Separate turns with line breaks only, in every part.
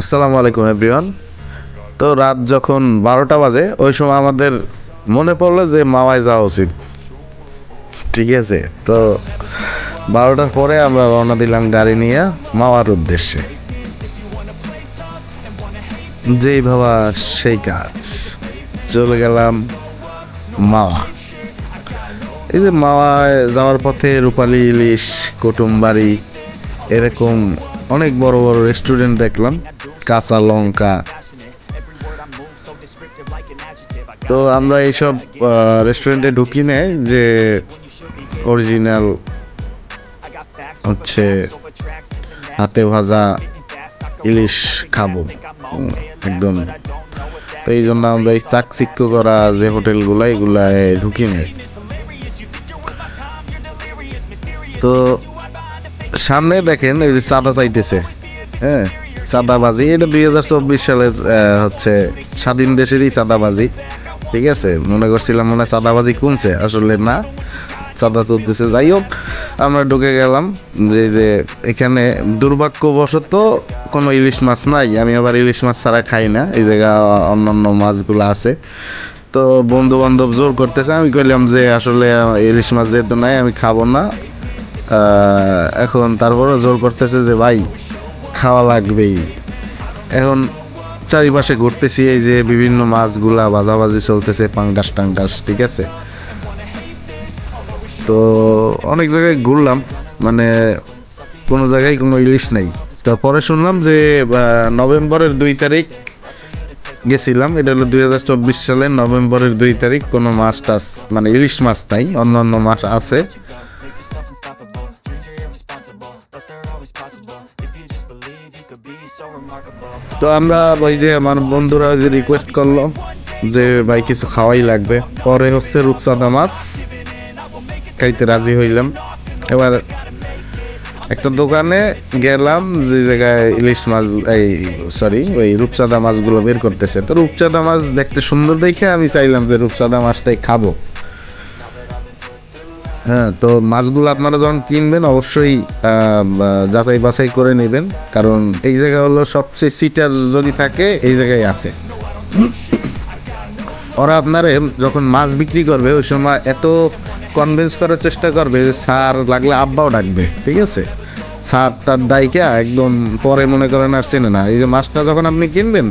আসসালামু আলাইকুম এভরিওয়ান তো রাত যখন বারোটা বাজে, ওই সময় আমাদের মনে পড়ল যে মাওয়ায় যাওয়া উচিত। ঠিক আছে? তো বারোটার পরে আমরা রওনা দিলাম গাড়ি নিয়ে মাওয়ার উদ্দেশ্যে। যেই ভাবা সেই কাজ। চলে গেলাম মাওয়া। এই যে মাওয়ায় যাওয়ার পথে রূপালী, ইলিশ কুটুমবাড়ি এরকম অনেক বড় বড় রেস্টুরেন্ট দেখলাম। কাঁচা লঙ্কা। তো আমরা এইসব রেস্টুরেন্টে ঢুকি নেই যে অরিজিনাল হচ্ছে হাতে ভাজা ইলিশ খাব। একদম। তো এই জন্য আমরা এই চাকচিক্য করা যে হোটেলগুলো, এগুলায় ঢুকি নেই। তো সামনে দেখেন, এই যে চাঁদা চাইতেছে। হ্যাঁ চাঁদাবাজি, এটা দুই হাজার চব্বিশ সালের হচ্ছে স্বাধীন দেশেরই চাঁদাবাজি, ঠিক আছে? মনে করছিলাম মনে হয় চাঁদাবাজি কমছে, আসলে না, চাঁদা চলতেছে। যাই হোক, আমরা ঢুকে গেলাম যে যে এখানে দুর্ভাগ্যবশত কোনো ইলিশ মাছ নাই। আমি আবার ইলিশ মাছ ছাড়া খাই না, এই জায়গা অন্যান্য মাছগুলো আছে। তো বন্ধু বান্ধব জোর করতেছে, আমি কইলাম যে, আসলে ইলিশ মাছ যেহেতু নাই, আমি খাব না। এখন তারপরে জোর করতেছে যে, ভাই, খাওয়া লাগবেই। এখন চারিপাশে ঘুরতেছি, এই যে বিভিন্ন মাছগুলা ভাজাভাজি চলতেছে, পাঙ্গাস টাঙ্গাস, ঠিক আছে? তো অনেক জায়গায় ঘুরলাম মানে কোনো জায়গায় কোনো ইলিশ নাই। তারপরে শুনলাম যে নভেম্বরের দুই তারিখ গেছিলাম, এটা হলো দুই হাজার চব্বিশ সালের নভেম্বরের দুই তারিখ, কোনো মাছ টাছ মানে ইলিশ মাছ নাই অন্য অন্য মাছ আছে। তো আমরা ওই যে আমার বন্ধুরা যে রিকোয়েস্ট করল যে ভাই কিছু খাওয়াই লাগবে, পরে হচ্ছে রূপচাঁদা মাছ খাইতে রাজি হইলাম। এবার একটা দোকানে গেলাম যে জায়গায় ইলিশ মাছ, এই সরি ওই রূপচাঁদা মাছগুলো বের করতেছে। তো রূপচাঁদা মাছ দেখতে সুন্দর দেখে আমি চাইলাম যে রূপচাঁদা মাছটাই খাব। হ্যাঁ তো মাছগুলো আপনারা যখন কিনবেন, অবশ্যই যাচাই বাছাই করে নেবেন। কারণ এই জায়গা হলো সবচেয়ে সিটার যদি থাকে, এই জায়গায় আছে। ওরা আপনারে যখন মাছ বিক্রি করবে, ওই সময় এত কনভিন্স করার চেষ্টা করবে যে সার লাগলে আব্বাও ডাকবে। ঠিক আছে? সার টার ডাইকা একদম পরে মনে করেন আর চেনে না। এই যে মাছটা যখন আপনি কিনবেন,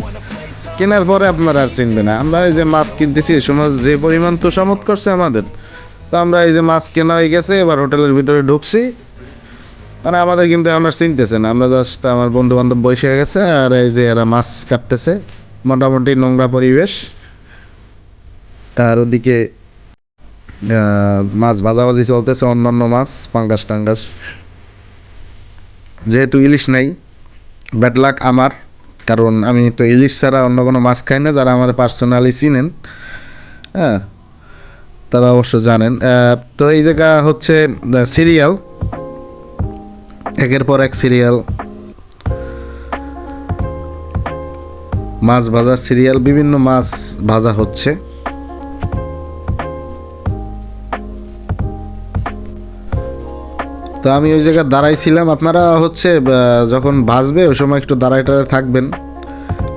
কেনার পরে আপনারা আর চিনবে না। আমরা এই যে মাছ কিনতেছি, এই সময় যে পরিমাণ তোষামত করছে আমাদের তো আমরা এই যে মাছ কেনা হয়ে গেছে, এবার হোটেলের ভিতরে ঢুকছি। মানে আমাদের কিন্তু আমরা চিনতেছে না, আমরা জাস্ট আমার বন্ধু বান্ধব বসে গেছে আর এই যে এরা মাছ কাটতেছে। মোটামুটি নোংরা পরিবেশ। আর ওদিকে মাছ ভাজাভাজি চলতেছে, অন্যান্য মাছ, পাঙ্গাস টাঙ্গাস। যেহেতু ইলিশ নাই ব্যাড লাক আমার, কারণ আমি তো ইলিশ ছাড়া অন্য কোনো মাছ খাই না, যারা আমার পার্সোনালি চিনেন। হ্যাঁ তারা অবশ্য জানেন। তো এই জায়গা হচ্ছে সিরিয়াল। একের পর এক সিরিয়াল। মাছ ভাজার সিরিয়াল, বিভিন্ন মাছ ভাজা হচ্ছে। তো আমি ওই জায়গায় দাঁড়াইছিলাম। আপনারা হচ্ছে যখন ভাজবে, ওই সময় একটু দাঁড়ায় টাড়ায় থাকবেন।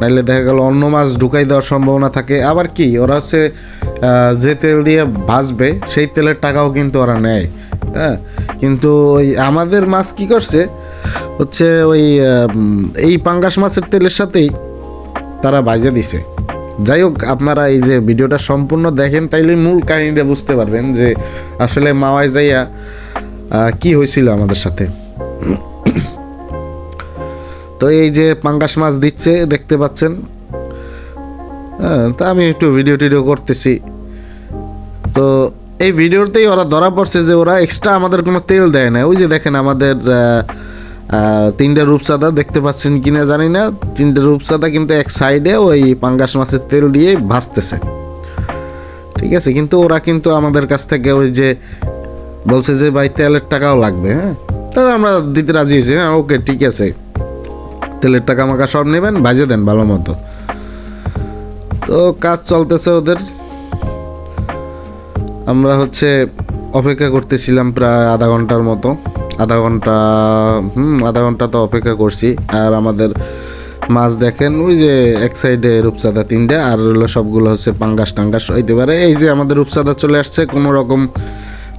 নাইলে দেখা গেল অন্য মাছ ঢুকাই দেওয়ার সম্ভাবনা থাকে। আবার কি, ওরা হচ্ছে যে তেল দিয়ে ভাজবে, সেই তেলের টাকাও কিন্তু ওরা নেয়। হ্যাঁ? কিন্তু ওই আমাদের মাছ কি করছে? হচ্ছে ওই এই পাঙ্গাস মাছের তেলের সাথেই তারা বাজে দিছে। যাই হোক, আপনারা এই যে ভিডিওটা সম্পূর্ণ দেখেন তাইলে মূল কাহিনীটা বুঝতে পারবেন যে আসলে মাওয়ায় যাইয়া কি হয়েছিল আমাদের সাথে। তো এই যে পাঙ্গাস মাছ দিচ্ছে, দেখতে পাচ্ছেন তা আমি একটু ভিডিও টিডিও করতেছি। তো এই ভিডিওতেই ওরা ধরা পড়ছে যে ওরা এক্সট্রা আমাদের কোনো তেল দেয় না। ওই যে দেখেন আমাদের তিনটে রূপসাদা দেখতে পাচ্ছেন কিনা জানি না। তিনটে রূপসাদা কিন্তু এক সাইডে ওই পাঙ্গাস মাছের তেল দিয়ে ভাজতেছে। ঠিক আছে, কিন্তু ওরা কিন্তু আমাদের কাছ থেকে ওই যে বলছে যে, ভাই, তেলের টাকাও লাগবে হ্যাঁ? তাহলে আমরা দিতে রাজি হয়েছি। হ্যাঁ ওকে, ঠিক আছে। তেলের টাকা মাকা সব নেবেন বাজে দেন ভালো মতো। তো কাজ চলতেছে ওদের। আমরা হচ্ছে অপেক্ষা করতেছিলাম প্রায় আধা ঘণ্টার মতো। আধা ঘণ্টা, হুম, আধা ঘণ্টা তো অপেক্ষা করছি। আর আমাদের মাছ দেখেন, ওই যে এক সাইডে রূপসাদা তিনটে, আর হলো সবগুলো হচ্ছে পাঙ্গাস টাঙ্গাস। হইতে পারে এই যে আমাদের রূপসাদা চলে আসছে, কোনো রকম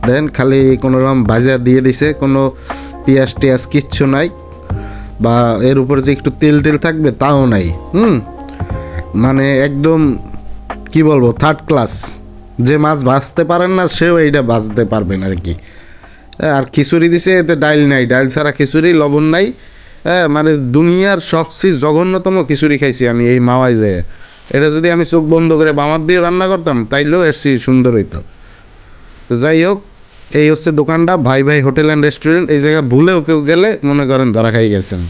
দেন খালি কোনো রকম ভাজা দিয়ে দিছে, কোনো পেঁয়াজ টিয়াজ কিচ্ছু নাই। বা এর উপর যে একটু তেল টেল থাকবে, তাও নাই, হুম। মানে একদম কি বলব থার্ড ক্লাস যে মাছ ভাজতে পারেন না সেও এইটা ভাজতে পারবেন আর কি। হ্যাঁ, আর খিচুড়ি দিছে এতে ডাইল নাই। ডাইল ছাড়া খিচুড়ি লবণ নাই। হ্যাঁ মানে দুনিয়ার সবচেয়ে জঘন্যতম খিচুড়ি খাইছি আমি এই মাওয়াই যে। এটা যদি আমি চোখ বন্ধ করে বামার দিয়ে রান্না করতাম তাইলেও চেয়ে সুন্দর হইতো। যাই হোক এই হচ্ছে দোকানটা ভাই ভাই হোটেল অ্যান্ড রেস্টুরেন্ট। এই জায়গা ভুলেও কেউ গেলে মনে করেন ধরা খাই গেছেন।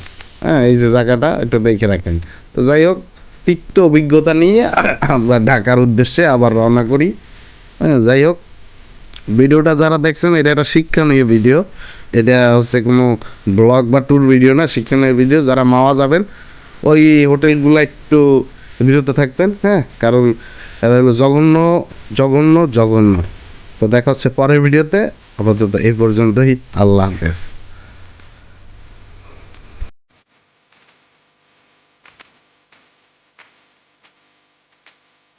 হ্যাঁ এই যে জায়গাটা একটু দেখে রাখেন। তো যাই হোক তিক্ত অভিজ্ঞতা নিয়ে আমরা ঢাকার উদ্দেশ্যে আবার রওনা করি। হ্যাঁ যাই হোক, ভিডিওটা যারা দেখছেন, এটা একটা শিক্ষণীয় ভিডিও। এটা হচ্ছে কোনো ব্লগ বা ট্যুর ভিডিও না, শিক্ষণীয় ভিডিও। যারা মাওয়া যাবেন, ওই হোটেলগুলো একটু বিরত থাকবেন হ্যাঁ কারণ হলো জঘন্য জঘন্য জঘন্য। তো দেখা হচ্ছে পরের ভিডিওতে। আপাতত এই পর্যন্তই। আল্লাহ হাফেজ।